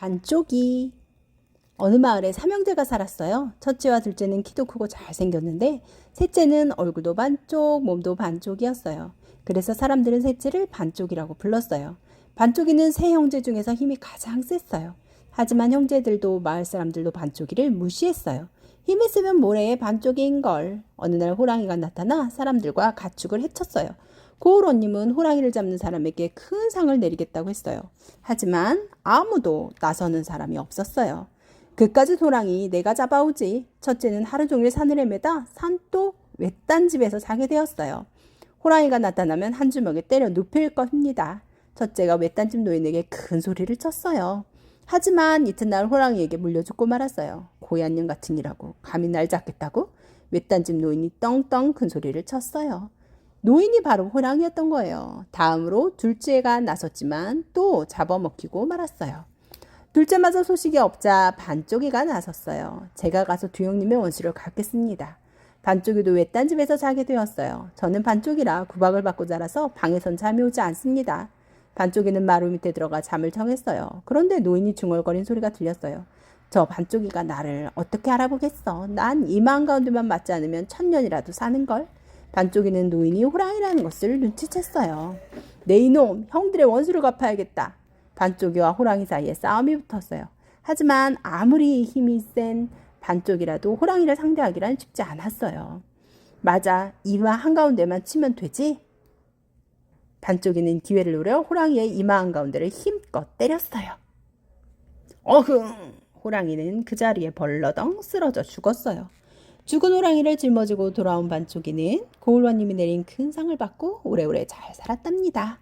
반쪽이 어느 마을에 삼형제가 살았어요. 첫째와 둘째는 키도 크고 잘생겼는데 셋째는 얼굴도 반쪽, 몸도 반쪽이었어요. 그래서 사람들은 셋째를 반쪽이라고 불렀어요. 반쪽이는 세 형제 중에서 힘이 가장 셌어요. 하지만 형제들도 마을 사람들도 반쪽이를 무시했어요. 힘이 세면 뭐래 반쪽인 걸. 어느 날 호랑이가 나타나 사람들과 가축을 해쳤어요. 고을원님은 호랑이를 잡는 사람에게 큰 상을 내리겠다고 했어요. 하지만 아무도 나서는 사람이 없었어요. 그까지 호랑이 내가 잡아오지. 첫째는 하루 종일 산을 헤매다 산또 외딴 집에서 자게 되었어요. 호랑이가 나타나면 한 주먹에 때려 눕힐 겁니다. 첫째가 외딴 집 노인에게 큰 소리를 쳤어요. 하지만 이튿날 호랑이에게 물려 죽고 말았어요. 고얀년 같은 이라고 감히 날 잡겠다고? 외딴 집 노인이 떵떵 큰 소리를 쳤어요. 노인이 바로 호랑이였던 거예요. 다음으로 둘째가 나섰지만 또 잡아먹히고 말았어요. 둘째마저 소식이 없자 반쪽이가 나섰어요. 제가 가서 두영님의 원수를 갚겠습니다. 반쪽이도 외딴 집에서 자게 되었어요. 저는 반쪽이라 구박을 받고 자라서 방에선 잠이 오지 않습니다. 반쪽이는 마루 밑에 들어가 잠을 청했어요. 그런데 노인이 중얼거린 소리가 들렸어요. 저 반쪽이가 나를 어떻게 알아보겠어? 난 이마음 가운데만 맞지 않으면 천년이라도 사는걸? 반쪽이는 노인이 호랑이라는 것을 눈치챘어요. 내 이놈, 형들의 원수를 갚아야겠다. 반쪽이와 호랑이 사이에 싸움이 붙었어요. 하지만 아무리 힘이 센 반쪽이라도 호랑이를 상대하기란 쉽지 않았어요. 맞아, 이마 한가운데만 치면 되지? 반쪽이는 기회를 노려 호랑이의 이마 한가운데를 힘껏 때렸어요. 어흥! 호랑이는 그 자리에 벌러덩 쓰러져 죽었어요. 죽은 호랑이를 짊어지고 돌아온 반쪽이는 고을원님이 내린 큰 상을 받고 오래오래 잘 살았답니다.